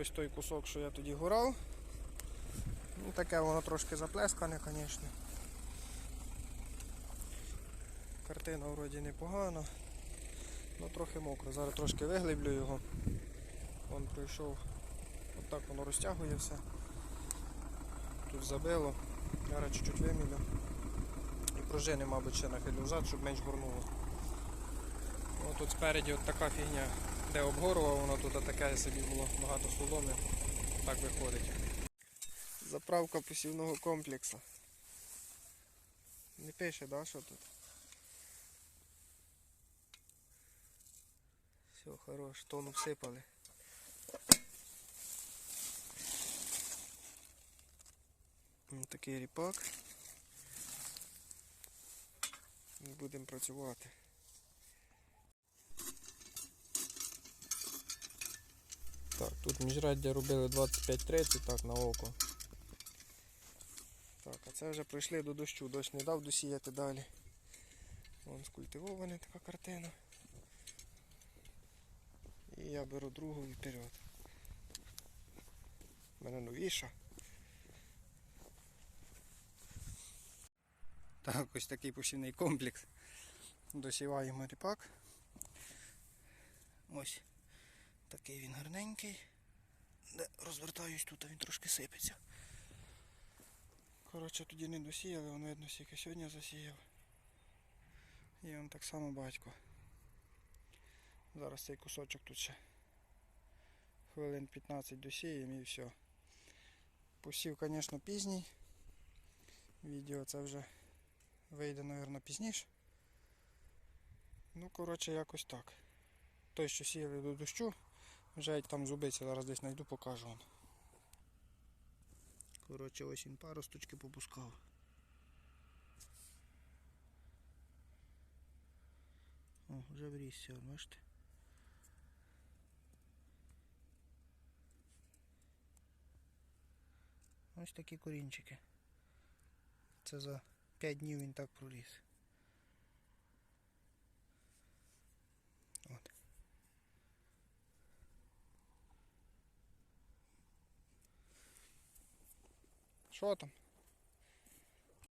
Ось той кусок, що я тоді горав. Ну, таке воно трошки заплескане, звісно. Картина вроді непогана. Ну трохи мокро. Зараз трошки виглиблю його. Вон пройшов. Отак воно розтягує все. Тут забило. Зараз чуть-чуть вимілю. І пружини, мабуть, ще нахилю взад, щоб менш горнуло. О, тут спереді от така фігня, де обгорував, воно тут таке собі було багато соломи. Так виходить. Заправка посівного комплексу. Не пише, да, що тут? Все, хорош, тону всипали. Ось такий ріпак. Будемо працювати. Так, тут міжраддя робили 25-30 так на око. Так, а це вже прийшли до дощу. Дощ не дав досіяти далі. Вон скультивована така картина. І я беру другу вперед. У мене новіша. Так, ось такий посівний комплекс. Досіваємо ріпак. Ось такий він гарненький. Розвертаюсь тут, а він трошки сипеться. Коротше, тоді не досіяли, воно видно, скільки сьогодні засіяв. І він так само батько. Зараз цей кусочок тут ще хвилин 15 досіємо і все. Посів, звісно, пізній. Відео це вже вийде, мабуть, пізніше. Ну, коротше, якось так. Той, що сіяли до дощу, вже там зубиться, зараз десь знайду, покажу вам. Коротше, ось він паросточки попускав. О, вже врісся, бачите? Ось такі корінчики. Це за 5 днів він так проліз. От. Що там?